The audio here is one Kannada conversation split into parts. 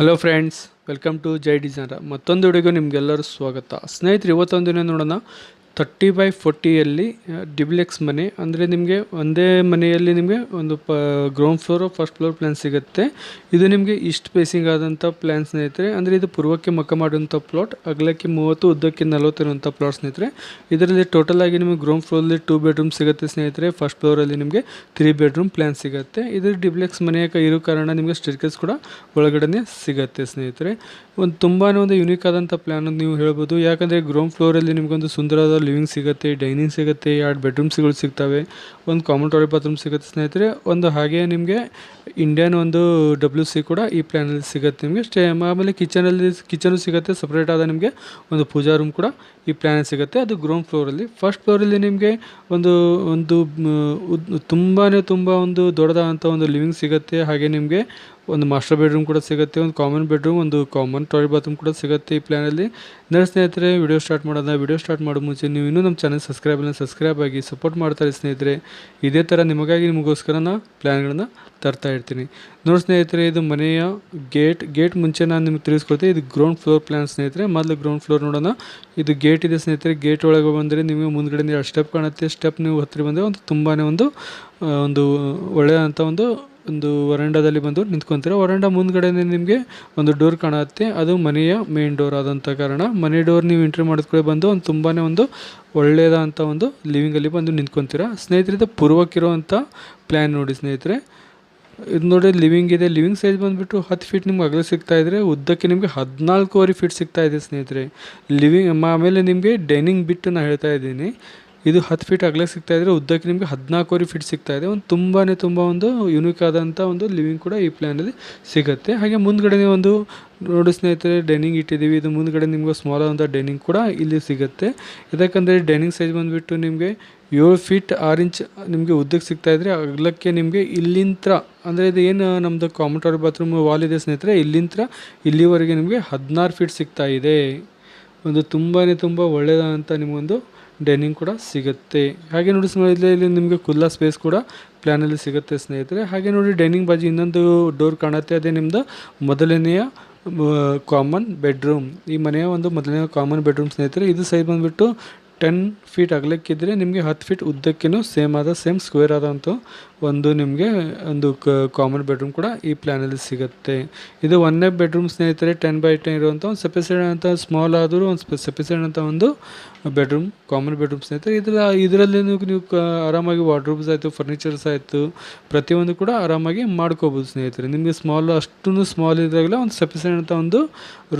Hello friends welcome to Jai designer ಮತ್ತೊಂದು ವಿಡಿಯೋಗೆ ನಿಮ್ಗೆಲ್ಲರೂ ಸ್ವಾಗತ. ಸ್ನೇಹಿತರು ಇವತ್ತೊಂದು ದಿನ ನೋಡೋಣ. ತರ್ಟಿ ಬೈ ಫೋರ್ಟಿಯಲ್ಲಿ ಡಿಬ್ಲೆಕ್ಸ್ ಮನೆ. ಅಂದರೆ ನಿಮಗೆ ಒಂದೇ ಮನೆಯಲ್ಲಿ ನಿಮಗೆ ಒಂದು ಪ ground floor first floor plan ಸಿಗುತ್ತೆ. ಇದು ನಿಮಗೆ ಇಷ್ಟು ಪೇಸಿಂಗ್ ಆದಂಥ ಪ್ಲ್ಯಾನ್ ಸ್ನೇಹಿತರೆ. ಅಂದರೆ ಇದು ಪೂರ್ವಕ್ಕೆ ಮಕ್ಕ ಮಾಡುವಂಥ ಪ್ಲಾಟ್ ಅಗಲಕ್ಕೆ ಮೂವತ್ತು, ಉದ್ದಕ್ಕೆ ನಲವತ್ತಿರುವಂಥ ಪ್ಲಾಟ್ ಸ್ನೇಹಿತರೆ. ಇದರಲ್ಲಿ ಟೋಟಲ್ ಆಗಿ ನಿಮಗೆ ಗ್ರೌಂಡ್ ಫ್ಲೋರಲ್ಲಿ ಟೂ ಬೆಡ್ರೂಮ್ ಸಿಗುತ್ತೆ ಸ್ನೇಹಿತರೆ. ಫಸ್ಟ್ ಫ್ಲೋರಲ್ಲಿ ನಿಮಗೆ ತ್ರೀ ಬೆಡ್ರೂಮ್ ಪ್ಲ್ಯಾನ್ ಸಿಗುತ್ತೆ. ಇದರ ಡಿಬ್ಲೆಕ್ಸ್ ಮನೆಯ ಇರೋ ಕಾರಣ ನಿಮಗೆ ಸ್ಟೇರ್ಕೇಸ್ ಕೂಡ ಒಳಗಡೆ ಸಿಗುತ್ತೆ ಸ್ನೇಹಿತರೆ. ಒಂದು ತುಂಬಾ ಒಂದು ಯುನೀಕ್ ಆದಂಥ ಪ್ಲ್ಯಾನ್ ಅಂತ ನೀವು ಹೇಳ್ಬೋದು. ಯಾಕಂದರೆ ಗ್ರೌಂಡ್ ಫ್ಲೋರಲ್ಲಿ ನಿಮಗೊಂದು ಸುಂದರವಾದ ಲಿವಿಂಗ್ ಸಿಗುತ್ತೆ ಡೈನಿಂಗ್ ಸಿಗುತ್ತೆ, ಎರಡು ಬೆಡ್ರೂಮ್ಸ್ಗಳು ಸಿಗ್ತವೆ. ಒಂದು ಕಾಮನ್ ಟಾಯ್ಲೆಟ್ ಬಾತ್ರೂಮ್ ಸಿಗುತ್ತೆ ಸ್ನೇಹಿತರೆ, ಒಂದು ಹಾಗೆ ನಿಮಗೆ ಇಂಡಿಯನ್ ಒಂದು ಡಬ್ಲ್ಯೂ ಸಿ ಕೂಡ ಈ ಪ್ಲ್ಯಾನಲ್ಲಿ ಸಿಗುತ್ತೆ ನಿಮಗೆ. ಸ್ಟೇ, ಆಮೇಲೆ ಕಿಚನಲ್ಲಿ ಕಿಚನು ಸಿಗುತ್ತೆ ಸಪ್ರೇಟ್ ಆದ ನಿಮಗೆ ಒಂದು ಪೂಜಾ ರೂಮ್ ಕೂಡ ಈ ಪ್ಲ್ಯಾನಲ್ಲಿ ಸಿಗುತ್ತೆ. ಅದು ಗ್ರೌಂಡ್ ಫ್ಲೋರಲ್ಲಿ ಫಸ್ಟ್ ಫ್ಲೋರಲ್ಲಿ ನಿಮಗೆ ಒಂದು ಒಂದು ತುಂಬಾ ತುಂಬ ಒಂದು ದೊಡ್ಡದಾದಂಥ ಒಂದು ಲಿವಿಂಗ್ ಸಿಗುತ್ತೆ. ಹಾಗೆ ನಿಮಗೆ ಒಂದು ಮಾಸ್ಟರ್ ಬೆಡ್ರೂಮ್ ಕೂಡ ಸಿಗುತ್ತೆ, ಒಂದು ಕಾಮನ್ ಬೆಡ್ರೂಮ್ ಒಂದು ಕಾಮನ್ ಟಾಯ್ಲೆಟ್ ಬಾತ್ರೂಮ್ ಕೂಡ ಸಿಗುತ್ತೆ ಈ ಪ್ಲ್ಯಾನಲ್ಲಿ ನನ್ನ ಸ್ನೇಹಿತರೆ ವಿಡಿಯೋ ಸ್ಟಾರ್ಟ್ ಮಾಡೋದ ವಿಡಿಯೋ ಸ್ಟಾರ್ಟ್ ಮಾಡೋ ಮುಂಚೆ ನೀವು ಇನ್ನೂ ನಮ್ಮ ಚಾನಲ್ ಸಬ್ಸ್ಕ್ರೈಬ್ ಸಬ್ಸ್ಕ್ರೈಬ್ ಆಗಿ ಸಪೋರ್ಟ್ ಮಾಡ್ತಾರೆ ಸ್ನೇಹಿತರೆ. ಇದೇ ಥರ ನಿಮಗಾಗಿ ನಿಮಗೋಸ್ಕರ ನಾನು ಪ್ಲ್ಯಾನ್ಗಳನ್ನು ತರ್ತಾ ಇರ್ತೀನಿ. ನೋಡಿ ಸ್ನೇಹಿತರೆ, ಇದು ಮನೆಯ ಗೇಟ್ ಗೇಟ್ ಮುಂಚೆ ನಾನು ನಿಮ್ಗೆ ತಿಳಿಸ್ಕೊಡ್ತೀನಿ ಇದು ಗ್ರೌಂಡ್ ಫ್ಲೋರ್ ಪ್ಲ್ಯಾನ್ ಸ್ನೇಹಿತರೆ. ಮೊದಲು ಗ್ರೌಂಡ್ ಫ್ಲೋರ್ ನೋಡೋಣ. ಇದು ಗೇಟ್ ಇದೆ ಸ್ನೇಹಿತರೆ ಗೇಟ್ ಒಳಗೆ ಬಂದರೆ ನಿಮಗೆ ಮುಂದ್ಗಡೆ ಎರಡು ಸ್ಟೆಪ್ ಕಾಣುತ್ತೆ. ಸ್ಟೆಪ್ ನೀವು ಹತ್ತಿರ ಬಂದರೆ ಒಂದು ತುಂಬಾ ಒಂದು ಒಂದು ಒಳ್ಳೆಯದಂಥ ಒಂದು ಒಂದು ವರಂಡದಲ್ಲಿ ಬಂದು ನಿಂತ್ಕೊಂತೀರ. ವರಂಡ ಮುಂದ್ಗಡೆನೆ ನಿಮಗೆ ಒಂದು ಡೋರ್ ಕಾಣುತ್ತೆ. ಅದು ಮನೆಯ ಮೇನ್ ಡೋರ್ ಆದಂಥ ಕಾರಣ. ಮನೆ ಡೋರ್ ನೀವು ಎಂಟ್ರಿ ಮಾಡಿದ್ಕೊಳ್ಳಿ ಬಂದು ಒಂದು ತುಂಬಾ ಒಂದು ಒಳ್ಳೆಯದಂಥ ಒಂದು ಲಿವಿಂಗಲ್ಲಿ ಬಂದು ನಿಂತ್ಕೊಂತೀರ. ಸ್ನೇಹಿತರಿಂದ ಪೂರ್ವಕ್ಕಿರುವಂಥ ಪ್ಲ್ಯಾನ್ ನೋಡಿ ಸ್ನೇಹಿತರೆ. ಇದು ನೋಡಿ ಲಿವಿಂಗ್ ಇದೆ. ಲಿವಿಂಗ್ ಸೈಜ್ ಬಂದುಬಿಟ್ಟು ಹತ್ತು ಫೀಟ್ ನಿಮ್ಗೆ ಅಗಲ ಸಿಗ್ತಾ ಇದ್ರೆ ಉದ್ದಕ್ಕೆ ನಿಮಗೆ ಹದಿನಾಲ್ಕೂವರೆ ಫೀಟ್ ಸಿಗ್ತಾ ಇದೆ ಸ್ನೇಹಿತರೆ. ಲಿವಿಂಗ್ ಆಮೇಲೆ ನಿಮಗೆ ಡೈನಿಂಗ್ ಬಿಟ್ಟು ನಾನು ಹೇಳ್ತಾ ಇದ್ದೀನಿ. ಇದು ಹತ್ತು ಫೀಟ್ ಅಗಲ ಸಿಗ್ತಾ ಇದ್ರೆ ಉದ್ದಕ್ಕೆ ನಿಮಗೆ ಹದಿನಾಲ್ಕೂವರೆ ಫೀಟ್ ಸಿಗ್ತಾ ಇದೆ. ಒಂದು ತುಂಬಾ ತುಂಬ ಒಂದು ಯುನೀಕ್ ಆದಂಥ ಒಂದು ಲಿವಿಂಗ್ ಕೂಡ ಈ ಪ್ಲ್ಯಾನಲ್ಲಿ ಸಿಗುತ್ತೆ. ಹಾಗೆ ಮುಂದ್ಗಡೆ ಒಂದು ನೋಡಿ ಸ್ನೇಹಿತರೆ ಡೈನಿಂಗ್ ಇಟ್ಟಿದ್ದೀವಿ. ಇದು ಮುಂದ್ಗಡೆ ನಿಮ್ಗೆ ಸ್ಮಾಲ್ ಆದಂಥ ಡೈನಿಂಗ್ ಕೂಡ ಇಲ್ಲಿ ಸಿಗುತ್ತೆ. ಯಾಕಂದರೆ ಡೈನಿಂಗ್ ಸೈಜ್ ಬಂದುಬಿಟ್ಟು ನಿಮಗೆ ಏಳು ಫೀಟ್ ಆರು ಇಂಚ್ ನಿಮಗೆ ಉದ್ದಕ್ಕೆ ಸಿಗ್ತಾ ಇದ್ರೆ ಅಗಲಕ್ಕೆ ನಿಮಗೆ ಇಲ್ಲಿಂತ ಅಂದರೆ ಇದು ಏನು ನಮ್ಮದು ಕಾಮನ್ ಬಾತ್ರೂಮ್ ವಾಲ್ ಇದೆ ಸ್ನೇಹಿತರೆ, ಇಲ್ಲಿಂತ್ರ ಇಲ್ಲಿವರೆಗೆ ನಿಮಗೆ ಹದಿನಾರು ಫೀಟ್ ಸಿಗ್ತಾ ಇದೆ. ಒಂದು ತುಂಬಾ ತುಂಬ ಒಳ್ಳೆಯದಾದಂಥ ನಿಮಗೊಂದು ಡೈನಿಂಗ್ ಕೂಡ ಸಿಗುತ್ತೆ. ಹಾಗೆ ನೋಡಿ ಸ್ನೇಹಿತರೆ, ಇಲ್ಲಿ ನಿಮಗೆ ಖುಲ್ಲಾ ಸ್ಪೇಸ್ ಕೂಡ ಪ್ಲ್ಯಾನಲ್ಲಿ ಸಿಗುತ್ತೆ ಸ್ನೇಹಿತರೆ. ಹಾಗೆ ನೋಡಿ ಡೈನಿಂಗ್ ಬಾಜು ಇನ್ನೊಂದು ಡೋರ್ ಕಾಣುತ್ತೆ. ಅದೇ ನಿಮ್ಮದು ಮೊದಲನೆಯ ಕಾಮನ್ ಬೆಡ್ರೂಮ್ ಈ ಮನೆಯ ಒಂದು ಮೊದಲನೇ ಕಾಮನ್ ಬೆಡ್ರೂಮ್ ಸ್ನೇಹಿತರೆ. ಇದು ಸೈಡ್ ಬಂದುಬಿಟ್ಟು ಟೆನ್ ಫೀಟ್ ಅಗಲಕ್ಕಿದ್ರೆ ನಿಮಗೆ ಹತ್ತು ಫೀಟ್ ಉದ್ದಕ್ಕೇನು ಸೇಮ್ ಆದ ಸೇಮ್ ಸ್ಕ್ವೇರ್ ಆದಂಥ ಒಂದು ನಿಮಗೆ ಒಂದು ಕಾಮನ್ ಬೆಡ್ರೂಮ್ ಕೂಡ ಈ ಪ್ಲ್ಯಾನಲ್ಲಿ ಸಿಗುತ್ತೆ. ಇದು ಒಂದೇ ಬೆಡ್ರೂಮ್ ಸ್ನೇಹಿತರೆ ಟೆನ್ ಬೈ ಟೆನ್ ಇರುವಂಥ ಒಂದು ಸೆಪಿಸೈಡ್ ಅಂತ ಸ್ಮಾಲ್ ಆದರೂ ಒಂದು ಸೆಪಿಸೈಡ್ ಅಂತ ಒಂದು ಬೆಡ್ರೂಮ್ ಕಾಮನ್ ಬೆಡ್ರೂಮ್ ಸ್ನೇಹಿತರೆ. ಇದರ, ಇದರಲ್ಲಿ ನೀವು ಆರಾಮಾಗಿ ವಾರ್ಡ್ರೂಬ್ಸ್ ಆಯಿತು ಫರ್ನಿಚರ್ಸ್ ಆಯಿತು, ಪ್ರತಿಯೊಂದು ಕೂಡ ಆರಾಮಾಗಿ ಮಾಡ್ಕೋಬೋದು ಸ್ನೇಹಿತರೆ. ನಿಮಗೆ ಸ್ಮಾಲ್ ಅಷ್ಟು ಸ್ಮಾಲ್ ಇದ್ದಾಗಲೇ ಒಂದು ಸಫಿಸೆಂಟ್ ಅಂತ ಒಂದು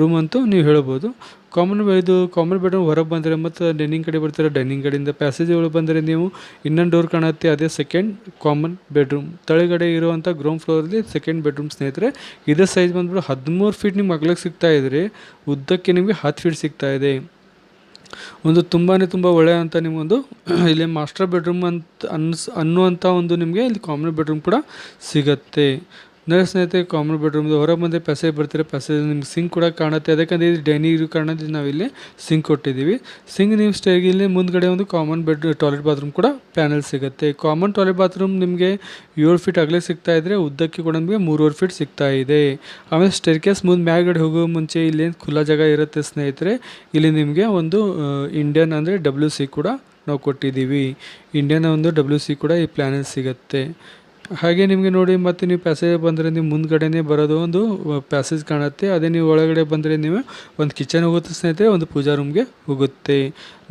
ರೂಮ್ ಅಂತೂ ನೀವು ಹೇಳ್ಬೋದು. ಕಾಮನ್ ಇದು ಕಾಮನ್ ಬೆಡ್ರೂಮ್ ಹೊರಗೆ ಬಂದರೆ ಮತ್ತು ಡೈನಿಂಗ್ ಕಡೆ ಬರ್ತಾರೆ, ಡೈನಿಂಗ್ ಕಡೆಯಿಂದ ಪ್ಯಾಸೇಜ್ ಒಳಗೆ ಬಂದರೆ ನೀವು ಇನ್ನೊಂದು ಡೋರ್ ಕಾಣುತ್ತೆ, ಅದೇ ಸೆಕೆಂಡ್ ಕಾಮನ್ ಬೆಡ್ರೂಮ್. ತಳಗಡೆ ಇರುವಂಥ ಗ್ರೌಂಡ್ ಫ್ಲೋರಲ್ಲಿ ಸೆಕೆಂಡ್ ಬೆಡ್ರೂಮ್ ಸ್ನೇಹಿತರೆ, ಇದೇ ಸೈಜ್ ಬಂದ್ಬಿಟ್ಟು ಹದಿಮೂರು ಫೀಟ್ ನಿಮ್ಗೆ ಅಗ್ಲಕ್ಕೆ ಸಿಗ್ತಾ ಇದ್ರೆ, ಉದ್ದಕ್ಕೆ ನಿಮಗೆ ಹತ್ತು ಫೀಟ್ ಸಿಗ್ತಾ ಇದೆ. ಒಂದು ತುಂಬಾ ತುಂಬ ಒಳ್ಳೆಯ ಅಂತ ನಿಮಗೊಂದು ಇಲ್ಲಿ ಮಾಸ್ಟರ್ ಬೆಡ್ರೂಮ್ ಅಂತ ಅನ್ಸ್ ಅನ್ನುವಂಥ ಒಂದು ನಿಮಗೆ ಇಲ್ಲಿ ಕಾಮನ್ ಬೆಡ್ರೂಮ್ ಕೂಡ ಸಿಗುತ್ತೆ. ಅಂದರೆ ಸ್ನೇಹಿತರೆ ಕಾಮನ್ ಬೆಡ್ರೂಮ್ದು ಹೊರಗೆ ಬಂದರೆ ಪೆಸೆ ಬರ್ತೀರ ಪ್ಯಾಸೇಜ್ ನಿಮ್ಗೆ ಸಿಂಕ್ ಕೂಡ ಕಾಣುತ್ತೆ. ಅದಕ್ಕೆ ಇದು ಡೈನಿಂಗ್ ಇರೋ ಕಾರಣ ನಾವಿಲ್ಲಿ ಸಿಂಕ್ ಕೊಟ್ಟಿದ್ದೀವಿ. ಸಿಂಕ್ ನೀವು ಸ್ಟೇಗೆ ಇಲ್ಲಿ ಮುಂದ್ಗಡೆ ಒಂದು ಕಾಮನ್ ಬೆಡ್, ಟಾಯ್ಲೆಟ್ ಬಾತ್ರೂಮ್ ಕೂಡ ಪ್ಯಾನಲ್ ಸಿಗುತ್ತೆ. ಕಾಮನ್ ಟಾಯ್ಲೆಟ್ ಬಾತ್ರೂಮ್ ನಿಮಗೆ ಏಳು ಫೀಟ್ ಅಗಲೇ ಸಿಗ್ತಾ ಇದ್ರೆ ಉದ್ದಕ್ಕೆ ಕೂಡ ನಿಮಗೆ ಮೂರುವರೆ ಫೀಟ್ ಸಿಗ್ತಾ ಇದೆ. ಆಮೇಲೆ ಸ್ಟೇರ್ಕೇಸ್ ಮುಂದೆ ಮ್ಯಾಗಡೆ ಹೋಗೋ ಮುಂಚೆ ಇಲ್ಲಿ ಖುಲ್ಲಾ ಜಾಗ ಇರುತ್ತೆ ಸ್ನೇಹಿತರೆ, ಇಲ್ಲಿ ನಿಮಗೆ ಒಂದು ಇಂಡಿಯನ್ ಅಂದರೆ ಡಬ್ಲ್ಯೂ ಸಿ ಕೂಡ ನಾವು ಕೊಟ್ಟಿದ್ದೀವಿ. ಇಂಡಿಯನ್ ಒಂದು ಡಬ್ಲ್ಯೂ ಸಿ ಕೂಡ ಈ ಪ್ಲ್ಯಾನಲ್ಲಿ ಸಿಗುತ್ತೆ. ಹಾಗೆ ನಿಮಗೆ ನೋಡಿ ಮತ್ತೆ ನೀವು ಪ್ಯಾಸೇಜ್ ಬಂದರೆ ನೀವು ಮುಂದ್ಗಡೆನೇ ಬರೋದು ಒಂದು ಪ್ಯಾಸೇಜ್ ಕಾಣುತ್ತೆ. ಅದೇ ನೀವು ಒಳಗಡೆ ಬಂದರೆ ನೀವು ಒಂದು ಕಿಚನ್ ಹೋಗುತ್ತೆ ಸ್ನೇಹಿತರೆ, ಒಂದು ಪೂಜಾ ರೂಮ್ಗೆ ಹೋಗುತ್ತೆ.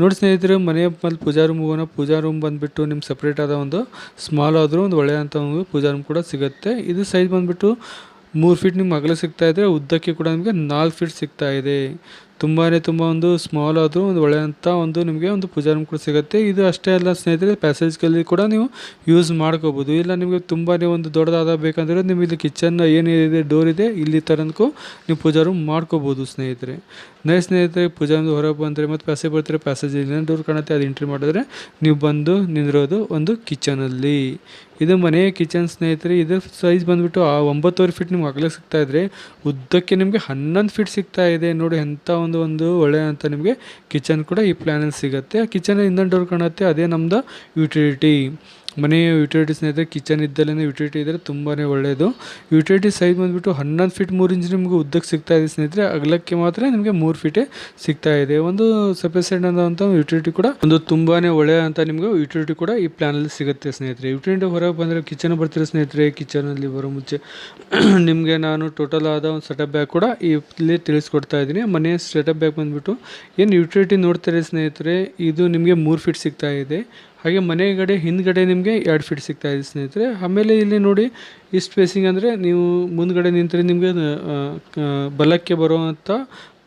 ನೋಡಿ ಸ್ನೇಹಿತರೆ, ಮನೆಯ ಮೇಲೆ ಪೂಜಾ ರೂಮ್ ಹೋಗೋಣ. ಪೂಜಾ ರೂಮ್ ಬಂದುಬಿಟ್ಟು ನಿಮ್ಮ ಸಪ್ರೇಟ್ ಆದ ಒಂದು ಸ್ಮಾಲ್ ಆದರೂ ಒಂದು ಒಳ್ಳೆಯಂಥ ಒಂದು ಪೂಜಾ ರೂಮ್ ಕೂಡ ಸಿಗುತ್ತೆ. ಇದು ಸೈಜ್ ಬಂದುಬಿಟ್ಟು ಮೂರು ಫೀಟ್ ನಿಮ್ಗೆ ಅಗಲ ಸಿಗ್ತಾ ಇದ್ದರೆ ಉದ್ದಕ್ಕೆ ಕೂಡ ನಿಮಗೆ ನಾಲ್ಕು ಫೀಟ್ ಸಿಗ್ತಾ ಇದೆ. ತುಂಬಾ ತುಂಬ ಒಂದು ಸ್ಮಾಲ್ ಆದರೂ ಒಂದು ಒಳ್ಳೆಯಂಥ ಒಂದು ನಿಮಗೆ ಒಂದು ಪೂಜಾ ರೂಮ್ ಕೂಡ ಸಿಗುತ್ತೆ. ಇದು ಅಷ್ಟೇ ಅಲ್ಲ ಸ್ನೇಹಿತರೆ ಪ್ಯಾಸೇಜ್ಗಳಲ್ಲಿ ಕೂಡ ನೀವು ಯೂಸ್ ಮಾಡ್ಕೋಬೋದು. ಇಲ್ಲ ನಿಮಗೆ ತುಂಬಾ ಒಂದು ದೊಡ್ಡದಾದ ಬೇಕಂದರೆ ನಿಮಗೆ ಇಲ್ಲಿ ಕಿಚನ್ ಏನಿದೆ ಡೋರ್ ಇದೆ ಇಲ್ಲಿ ತನಕ ನೀವು ಪೂಜಾ ರೂಮ್ ಮಾಡ್ಕೋಬೋದು ಸ್ನೇಹಿತರೆ. ನೈ ಸ್ನೇಹಿತರೆ, ಪೂಜಾ ಒಂದು ಹೊರಗೆ ಬಂದರೆ ಮತ್ತು ಪ್ಯಾಸೇಜ್ ಬರ್ತಾರೆ. ಪ್ಯಾಸೇಜ್ ಇಲ್ಲ ಡೋರ್ ಕಾಣುತ್ತೆ ಅದು ಎಂಟ್ರಿ ಮಾಡಿದ್ರೆ ನೀವು ಬಂದು ನಿಂದಿರೋದು ಒಂದು ಕಿಚನಲ್ಲಿ ಇದು ಮನೆಯ ಕಿಚನ್ ಸ್ನೇಹಿತರೆ, ಇದು ಸೈಜ್ ಬಂದುಬಿಟ್ಟು ಆ ಒಂಬತ್ತುವರೆ ಫೀಟ್ ನಿಮ್ಗೆ ಆಗಲೇ ಸಿಗ್ತಾ ಇದ್ರೆ ಉದ್ದಕ್ಕೆ ನಿಮಗೆ ಹನ್ನೊಂದು ಫೀಟ್ ಸಿಗ್ತಾ ಇದೆ. ನೋಡಿ ಎಂಥ ಒಂದು ಒಳ್ಳೆಯ ಅಂತ ನಿಮಗೆ ಕಿಚನ್ ಕೂಡ ಈ ಪ್ಲ್ಯಾನಲ್ಲಿ ಸಿಗುತ್ತೆ. ಕಿಚನ್ ಇನ್ನೊಂದು ಡೋರ್ ಕಾಣುತ್ತೆ, ಅದೇ ನಮ್ಮದು ಯುಟಿಲಿಟಿ ಮನೆಯ ಯುಟಿಲಿಟಿ ಸ್ನೇಹಿತರೆ ಕಿಚನ್ ಇದ್ದಲ್ಲೇ ಯುಟಿಲಿಟಿ ಇದ್ದರೆ ತುಂಬಾ ಒಳ್ಳೆಯದು ಯುಟಿಲಿಟಿ ಸೈಜ್ ಬಂದುಬಿಟ್ಟು ಹನ್ನೊಂದು ಫೀಟ್ ಮೂರು ಇಂಚ್ ನಿಮಗೆ ಉದ್ದಕ್ಕೆ ಸಿಗ್ತಾ ಇದೆ ಸ್ನೇಹಿತರೆ. ಅಗಲಕ್ಕೆ ಮಾತ್ರ ನಿಮಗೆ ಮೂರು ಫೀಟೇ ಸಿಗ್ತಾ ಇದೆ. ಒಂದು ಸಫಿಸೆಂಟ್ ಅಂತ ಯುಟಿಲಿಟಿ ಕೂಡ ಒಂದು ತುಂಬಾ ಒಳ್ಳೆಯ ಅಂತ ನಿಮಗೆ ಯುಟಿಲಿಟಿ ಕೂಡ ಈ ಪ್ಲಾನಲ್ಲಿ ಸಿಗುತ್ತೆ ಸ್ನೇಹಿತರೆ. ಯುಟಿಲಿಟಿ ಹೊರಗೆ ಬಂದರೆ ಕಿಚನ್ ಬರ್ತೀರ ಸ್ನೇಹಿತರೆ? ಕಿಚನಲ್ಲಿ ಬರೋ ಮುಂಚೆ ನಿಮಗೆ ನಾನು ಟೋಟಲ್ ಆದ ಒಂದು ಸೆಟಪ್ ಬ್ಯಾಗ್ ಕೂಡ ಇಲ್ಲಿ ತಿಳಿಸ್ಕೊಡ್ತಾ ಇದ್ದೀನಿ. ಮನೆಯ ಸೆಟಪ್ ಬ್ಯಾಗ್ ಬಂದುಬಿಟ್ಟು ಏನು ಯುಟಿಲಿಟಿ ನೋಡ್ತಾರೆ ಸ್ನೇಹಿತರೆ, ಇದು ನಿಮಗೆ ಮೂರು ಫೀಟ್ ಸಿಗ್ತಾ ಇದೆ. ಹಾಗೆ ಮನೆಗಡೆ ಹಿಂದ್ಗಡೆ ನಿಮಗೆ ಎರಡು ಫೀಟ್ ಸಿಗ್ತಾ ಇದೆ ಸ್ನೇಹಿತರೆ. ಆಮೇಲೆ ಇಲ್ಲಿ ನೋಡಿ, ಈ ಸ್ಪೇಸಿಂಗ್ ಅಂದರೆ ನೀವು ಮುಂದ್ಗಡೆ ನಿಂತರೆ ನಿಮಗೆ ಬಲಕ್ಕೆ ಬರುವಂಥ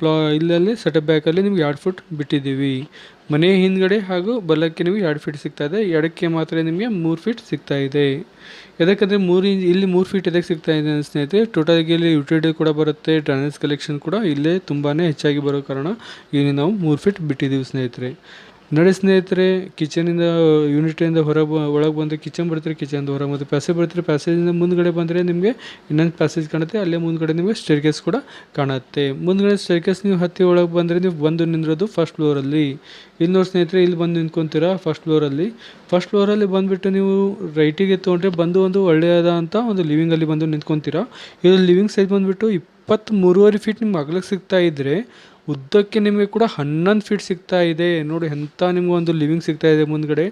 ಪ್ಲಾ, ಇಲ್ಲಲ್ಲಿ ಸೆಟಪ್ ಬ್ಯಾಕಲ್ಲಿ ನಿಮ್ಗೆ ಎರಡು ಫೀಟ್ ಬಿಟ್ಟಿದ್ದೀವಿ. ಮನೆ ಹಿಂದ್ಗಡೆ ಹಾಗೂ ಬಲಕ್ಕೆ ನಿಮಗೆ ಎರಡು ಫೀಟ್ ಸಿಗ್ತಾ ಇದೆ. ಎಡಕ್ಕೆ ಮಾತ್ರ ನಿಮಗೆ ಮೂರು ಫೀಟ್ ಸಿಗ್ತಾ ಇದೆ. ಯಾಕಂದರೆ ಮೂರು ಇಂಚ್, ಇಲ್ಲಿ ಮೂರು ಫೀಟ್ ಎದಕ್ಕೆ ಸಿಗ್ತಾ ಇದೆ ಸ್ನೇಹಿತರೆ ಟೋಟಲ್ಗೆ ಇಲ್ಲಿ ಯುಟಿಲಿಟಿ ಕೂಡ ಬರುತ್ತೆ ಡ್ರೈನೇಜ್ ಕಲೆಕ್ಷನ್ ಕೂಡ ಇಲ್ಲೇ ತುಂಬಾ ಹೆಚ್ಚಾಗಿ ಬರೋ ಕಾರಣ ಇಲ್ಲಿ ನಾವು ಮೂರು ಫೀಟ್ ಬಿಟ್ಟಿದ್ದೀವಿ ಸ್ನೇಹಿತರೆ. ನೋಡಿ ಸ್ನೇಹಿತರೆ ಕಿಚನಿಂದ ಯೂನಿಟಿಂದ ಹೊರಗೆ ಒಳಗೆ ಬಂದರೆ ಕಿಚನ್ ಬರ್ತೀರಿ ಕಿಚನಿಂದ ಹೊರಗೆ ಮತ್ತು ಪ್ಯಾಸೇಜ್ ಬರ್ತೀರಿ ಪ್ಯಾಸೇಜಿಂದ ಮುಂದ್ಗಡೆ ಬಂದರೆ ನಿಮಗೆ ಇನ್ನೊಂದು ಪ್ಯಾಸೇಜ್ ಕಾಣುತ್ತೆ, ಅಲ್ಲೇ ಮುಂದ್ಗಡೆ ನಿಮಗೆ ಸ್ಟೇರ್ಕೇಸ್ ಕೂಡ ಕಾಣುತ್ತೆ. ಮುಂದ್ಗಡೆ ಸ್ಟೇರ್ಕೇಸ್ ನೀವು ಹತ್ತಿ ಒಳಗೆ ಬಂದರೆ ನೀವು ಬಂದು ನಿಂದಿರೋದು ಫಸ್ಟ್ ಫ್ಲೋರಲ್ಲಿ ಇಲ್ಲಿ ನೋಡಿ ಸ್ನೇಹಿತರೆ, ಇಲ್ಲಿ ಬಂದು ನಿಂತ್ಕೊಂತೀರಾ ಫಸ್ಟ್ ಫ್ಲೋರಲ್ಲಿ ಫಸ್ಟ್ ಫ್ಲೋರಲ್ಲಿ ಬಂದುಬಿಟ್ಟು ನೀವು ರೈಟಿಗೆ ತೊಗೊಂಡ್ರೆ ಬಂದು ಒಂದು ಒಳ್ಳೆಯದ ಅಂತ ಒಂದು ಲಿವಿಂಗಲ್ಲಿ ಬಂದು ನಿಂತ್ಕೊತೀರಾ. ಇದು ಲಿವಿಂಗ್ ಸೈಜ್ ಬಂದುಬಿಟ್ಟು ಇಪ್ಪತ್ತ್ಮೂರುವರೆ ಫೀಟ್ ನಿಮ್ಗೆ ಅಗಲಕ್ಕೆ ಸಿಗ್ತಾ ಇದ್ದರೆ ಉದ್ದಕ್ಕೆ ನಿಮಗೆ ಕೂಡ ಹನ್ನೊಂದು ಫೀಟ್ ಸಿಗ್ತಾ ಇದೆ. ನೋಡಿ ಎಂಥ ಒಂದು ಲಿವಿಂಗ್ ಸಿಗ್ತಾ ಇದೆ ಮುಂದ್ಗಡೆ.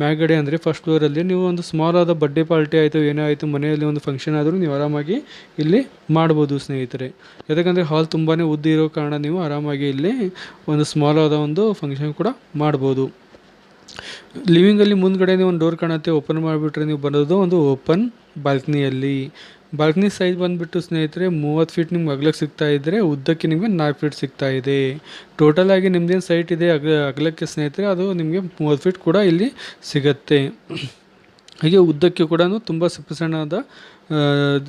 ಮ್ಯಾಗಡೆ ಅಂದರೆ ಫಸ್ಟ್ ಫ್ಲೋರಲ್ಲಿ ನೀವು ಒಂದು ಸ್ಮಾಲ್ ಆದ ಬರ್ಡೇ ಪಾರ್ಟಿ ಆಯಿತು, ಏನೇ ಆಯಿತು, ಮನೆಯಲ್ಲಿ ಒಂದು ಫಂಕ್ಷನ್ ಆದರೂ ನೀವು ಆರಾಮಾಗಿ ಇಲ್ಲಿ ಮಾಡ್ಬೋದು ಸ್ನೇಹಿತರೆ. ಯಾಕಂದರೆ ಹಾಲ್ ತುಂಬಾ ಉದ್ದ ಇರೋ ಕಾರಣ ನೀವು ಆರಾಮಾಗಿ ಇಲ್ಲಿ ಒಂದು ಸ್ಮಾಲ್ ಆದ ಒಂದು ಫಂಕ್ಷನ್ ಕೂಡ ಮಾಡ್ಬೋದು. ಲಿವಿಂಗಲ್ಲಿ ಮುಂದ್ಗಡೆ ನೀವು ಒಂದು ಡೋರ್ ಕಾಣುತ್ತೆ ಓಪನ್ ಮಾಡಿಬಿಟ್ರೆ ನೀವು ಬರೋದು ಒಂದು ಓಪನ್ ಬಾಲ್ಕನಿಯಲ್ಲಿ ಬಾಲ್ಕನಿ ಸೈಜ್ ಬಂದುಬಿಟ್ಟು ಸ್ನೇಹಿತರೆ, ಮೂವತ್ತು ಫೀಟ್ ನಿಮ್ಗೆ ಅಗಲಕ್ಕೆ ಸಿಗ್ತಾ ಇದ್ದರೆ ಉದ್ದಕ್ಕೆ ನಿಮಗೆ ನಾಲ್ಕು ಫೀಟ್ ಸಿಗ್ತಾ ಇದೆ. ಟೋಟಲ್ ಆಗಿ ನಿಮ್ದೇನು ಸೈಟ್ ಇದೆ ಅಗ ಅಗಲಕ್ಕೆ ಸ್ನೇಹಿತರೆ, ಅದು ನಿಮಗೆ ಮೂವತ್ತು ಫೀಟ್ ಕೂಡ ಇಲ್ಲಿ ಸಿಗತ್ತೆ. ಹಾಗೆ ಉದ್ದಕ್ಕೆ ಕೂಡ ತುಂಬ ಸಣ್ಣದ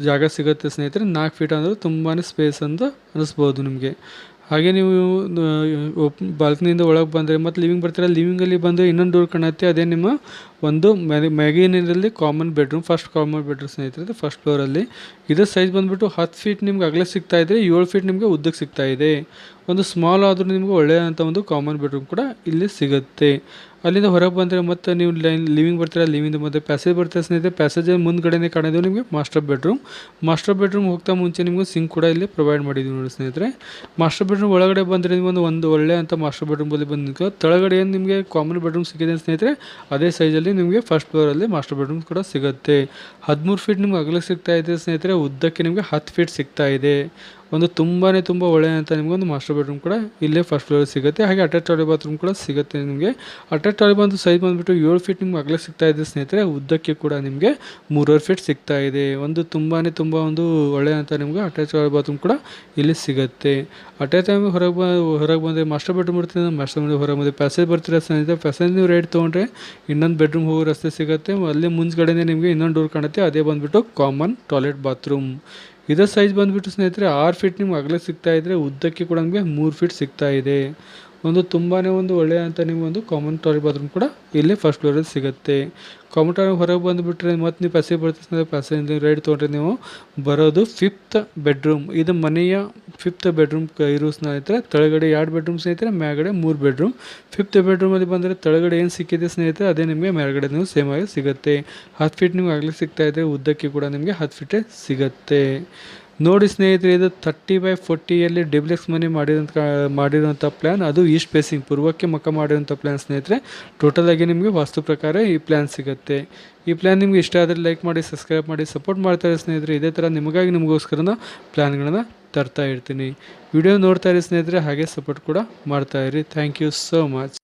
ಜಾಗ ಸಿಗುತ್ತೆ ಸ್ನೇಹಿತರೆ. ನಾಲ್ಕು ಫೀಟ್ ಅಂದರೆ ತುಂಬಾ ಸ್ಪೇಸ್ ಅಂತ ಅನಿಸ್ಬೋದು ನಿಮಗೆ. ಹಾಗೆ ನೀವು ಬಾಲ್ಕನಿಯಿಂದ ಒಳಗೆ ಬಂದರೆ ಮತ್ತು ಲಿವಿಂಗ್ ಬರ್ತೀರ ಲಿವಿಂಗಲ್ಲಿ ಬಂದು ಇನ್ನೊಂದು ಡೋರ್ ಕಾಣುತ್ತೆ, ಅದೇ ನಿಮ್ಮ ಒಂದು ಮ್ಯಾಗಿನಲ್ಲಿ common bedroom first common bedroom ಸ್ನೇಹಿತರೆ ಫಸ್ಟ್ ಫ್ಲೋರಲ್ಲಿ ಇದರ ಸೈಜ್ ಬಂದುಬಿಟ್ಟು ಹತ್ತು ಫೀಟ್ ನಿಮ್ಗೆ ಅಗಲ ಸಿಗ್ತಾ ಇದೆ, ಏಳು ಫೀಟ್ ನಿಮಗೆ ಉದ್ದಕ್ಕೆ ಸಿಗ್ತಾಯಿದೆ ಒಂದು ಸ್ಮಾಲ್ ಆದರೂ ನಿಮಗೆ ಒಳ್ಳೆಯಂಥ ಒಂದು ಕಾಮನ್ ಬೆಡ್ರೂಮ್ ಕೂಡ ಇಲ್ಲಿ ಸಿಗುತ್ತೆ. ಅಲ್ಲಿಂದ ಹೊರಗೆ ಬಂದರೆ ಮತ್ತೆ ನೀವು ಲೈನ್ ಲಿವಿಂಗ್ ಬರ್ತೀರ ಲಿವಿಂಗ್ ಮತ್ತೆ ಪ್ಯಾಸೇಜ್ ಬರ್ತಾ ಸ್ನೇಹಿತರೆ. ಪ್ಯಾಸೇಜ್ ಮುಂದ್ಗಡೆನೇ ಕಾಣೋದು ನಿಮಗೆ ಮಾಸ್ಟರ್ ಬೆಡ್ರೂಮ್ ಮಾಸ್ಟರ್ ಬೆಡ್ರೂಮ್ ಹೋಗ್ತಾ ಮುಂಚೆ ನಿಮಗೆ ಸಿಂಕ್ ಕೂಡ ಇಲ್ಲಿ ಪ್ರೊವೈಡ್ ಮಾಡಿದ್ದೀವಿ ನೋಡಿ ಸ್ನೇಹಿತರೆ. ಮಾಸ್ಟರ್ ಬೆಡ್ರೂಮ್ ಒಳಗಡೆ ಬಂದರೆ ನಿಮಗೆ ಒಂದು ಒಂದು ಒಳ್ಳೆ ಮಾಸ್ಟರ್ ಬೆಡ್ರೂಮಲ್ಲಿ ಬಂದು ನಿಂತು ಕೆಳಗಡೆ ಏನು ನಿಮಗೆ ಕಾಮನ್ ಬೆಡ್ರೂಮ್ ಸಿಕ್ಕಿದೆ ಸ್ನೇಹಿತರೆ, ಅದೇ ಸೈಜಲ್ಲಿ ನಿಮಗೆ ಫಸ್ಟ್ ಫ್ಲೋರಲ್ಲಿ ಮಾಸ್ಟರ್ ಬೆಡ್ರೂಮ್ ಕೂಡ ಸಿಗುತ್ತೆ. ಹದಿಮೂರು ಫೀಟ್ ನಿಮ್ಗೆ ಅಗಲಕ್ಕೆ ಸಿಗ್ತಾ ಇದೆ ಸ್ನೇಹಿತರೆ, ಉದ್ದಕ್ಕೆ ನಿಮಗೆ ಹತ್ತು ಫೀಟ್ ಸಿಗ್ತಾ ಇದೆ. ಒಂದು ತುಂಬಾ ತುಂಬ ಒಳ್ಳೆಯ ಅಂತ ನಿಮಗೆ ಒಂದು ಮಾಸ್ಟರ್ ಬೆಡ್ರೂಮ್ ಕೂಡ ಇಲ್ಲೇ ಫಸ್ಟ್ ಫ್ಲೋರ್ ಸಿಗುತ್ತೆ. ಹಾಗೆ ಅಟ್ಯಾಚ್ ಟಾಯ್ಲೆಟ್ ಬಾತ್ರೂಮ್ ಕೂಡ ಸಿಗುತ್ತೆ ನಿಮಗೆ. ಅಟ್ಯಾಚ್ ಟಾಯ್ಲೆಟ್ ಬಂದು ಸೈಜ್ ಬಂದುಬಿಟ್ಟು ಏಳು ಫೀಟ್ ನಿಮ್ಗೆ ಅಗಲ ಸಿಗ್ತಾ ಇದೆ ಸ್ನೇಹಿತರೆ. ಉದ್ದಕ್ಕೆ ಕೂಡ ನಿಮಗೆ ಮೂರುವರೆ ಫೀಟ್ ಸಿಗ್ತಾ ಇದೆ. ಒಂದು ತುಂಬಾ ತುಂಬ ಒಂದು ಒಳ್ಳೆಯ ಅಂತ ನಿಮಗೆ ಅಟ್ಯಾಚ್ ಟಾಯ್ಲೆಟ್ ಬಾತ್ರೂಮ್ ಕೂಡ ಇಲ್ಲಿ ಸಿಗುತ್ತೆ. ಅಟ್ಯಾಚ್ ಟೈಮ್ ಹೊರಗೆ ಬ, ಹೊರಗೆ ಬಂದರೆ ಮಾಸ್ಟರ್ ಬೆಡ್ರೂಮ್ ಬರ್ತೀನಿ ಮಾಸ್ಟರ್ ಬೆಡ್ರೂಮ್ ಹೊರಗೆ ಬಂದರೆ ಪ್ಯಾಸೇಜ್ ಬರ್ತೀರ ಸ್ನೇಹಿತರೆ. ಪ್ಯಾಸೇಜ್ ನೀವು ರೈಟ್ ತೊಗೊಂಡ್ರೆ ಇನ್ನೊಂದು ಬೆಡ್ರೂಮ್ ಹೋಗೋ ರಸ್ತೆ ಸಿಗುತ್ತೆ. ಅಲ್ಲೇ ಮುಂದ್ಗಡೆನೇ ನಿಮಗೆ ಇನ್ನೊಂದು ಡೋರ್ ಕಾಣುತ್ತೆ. ಅದೇ ಬಂದುಬಿಟ್ಟು ಕಾಮನ್ ಟಾಯ್ಲೆಟ್ ಬಾತ್ರೂಮ್ ಇದರ ಸೈಜ್ ಬಂದುಬಿಟ್ಟು ಸ್ನೇಹಿತರೆ, ಆರು ಫೀಟ್ ನಿಮ್ಗೆ ಅಗಲ ಸಿಗ್ತಾ ಇದ್ರೆ ಉದ್ದಕ್ಕೆ ಕೂಡ ನಿಮಗೆ ಮೂರು ಫೀಟ್ ಸಿಗ್ತಾ ಇದೆ. ಒಂದು ತುಂಬಾ ಒಂದು ಒಳ್ಳೆಯ ಅಂತ ನಿಮ್ಮ ಒಂದು ಕಾಮನ್ ಟಾಯ್ಲೆಟ್ ಬಾತ್ರೂಮ್ ಕೂಡ ಇಲ್ಲಿ ಫಸ್ಟ್ ಫ್ಲೋರಲ್ಲಿ ಸಿಗುತ್ತೆ. ಕಾಮನ್ ಟಾಯ್ಲೆಟ್ ಹೊರಗೆ ಬಂದುಬಿಟ್ರೆ ಮತ್ತು ನೀವು ಪ್ಯಾಸೇಜ್ ಪಾಸೇಜ್ ಪ್ಯಾಸೇಜ್ ರೈಡ್ ತೊಗೊಂಡ್ರೆ ನೀವು ಬರೋದು ಫಿಫ್ತ್ ಬೆಡ್ರೂಮ್ ಇದು ಮನೆಯ ಫಿಫ್ತ್ ಬೆಡ್ರೂಮ್ ಇರೋ ಸ್ನೇಹಿತರೆ, ತಳಗಡೆ ಎರಡು ಬೆಡ್ರೂಮ್ ಸ್ನೇಹಿತರೆ, ಮೇಲ್ಗಡೆ ಮೂರು ಬೆಡ್ರೂಮ್ ಫಿಫ್ತ್ ಬೆಡ್ರೂಮಲ್ಲಿ ಬಂದರೆ ತಳಗಡೆ ಏನು ಸಿಕ್ಕಿದೆ ಸ್ನೇಹಿತರೆ, ಅದೇ ನಿಮಗೆ ಮೇಲ್ಗಡೆ ನೀವು ಸೇಮ್ ಆಗಿ ಸಿಗುತ್ತೆ. ಹತ್ತು ಫೀಟ್ ನಿಮ್ಗೆ ಆಗಲಿ ಸಿಗ್ತಾ ಉದ್ದಕ್ಕೆ ಕೂಡ ನಿಮಗೆ ಹತ್ತು ಫೀಟೇ ಸಿಗುತ್ತೆ. ನೋಡಿ ಸ್ನೇಹಿತರೆ, ಇದು ತರ್ಟಿ ಬೈ ಫೋರ್ಟಿಯಲ್ಲಿ ಡಿಬ್ಲೆಕ್ಸ್ ಮನೆ ಮಾಡಿದಂಥ ಮಾಡಿರುವಂಥ ಪ್ಲ್ಯಾನ್ ಅದು ಈಸ್ಟ್ ಪೇಸಿಂಗ್ ಪೂರ್ವಕ್ಕೆ ಮುಖ ಮಾಡಿರುವಂಥ ಪ್ಲ್ಯಾನ್ ಸ್ನೇಹಿತರೆ. ಟೋಟಲ್ ಆಗಿ ನಿಮಗೆ ವಾಸ್ತು ಪ್ರಕಾರ ಈ ಪ್ಲ್ಯಾನ್ ಸಿಗುತ್ತೆ. ಈ ಪ್ಲ್ಯಾನ್ ನಿಮಗೆ ಇಷ್ಟ ಆದರೆ ಲೈಕ್ ಮಾಡಿ ಸಬ್ಸ್ಕ್ರೈಬ್ ಮಾಡಿ ಸಪೋರ್ಟ್ ಮಾಡ್ತಾರೆ ಸ್ನೇಹಿತರೆ. ಇದೇ ಥರ ನಿಮಗಾಗಿ ನಿಮಗೋಸ್ಕರನ ಪ್ಲ್ಯಾನ್ಗಳನ್ನು ತರ್ತಾ ಇರ್ತೀನಿ. ವಿಡಿಯೋ ನೋಡ್ತಾ ಇರಿ ಸ್ನೇಹಿತರೆ, ಹಾಗೆ ಸಪೋರ್ಟ್ ಕೂಡ ಮಾಡ್ತಾ ಇರಿ. Thank you so much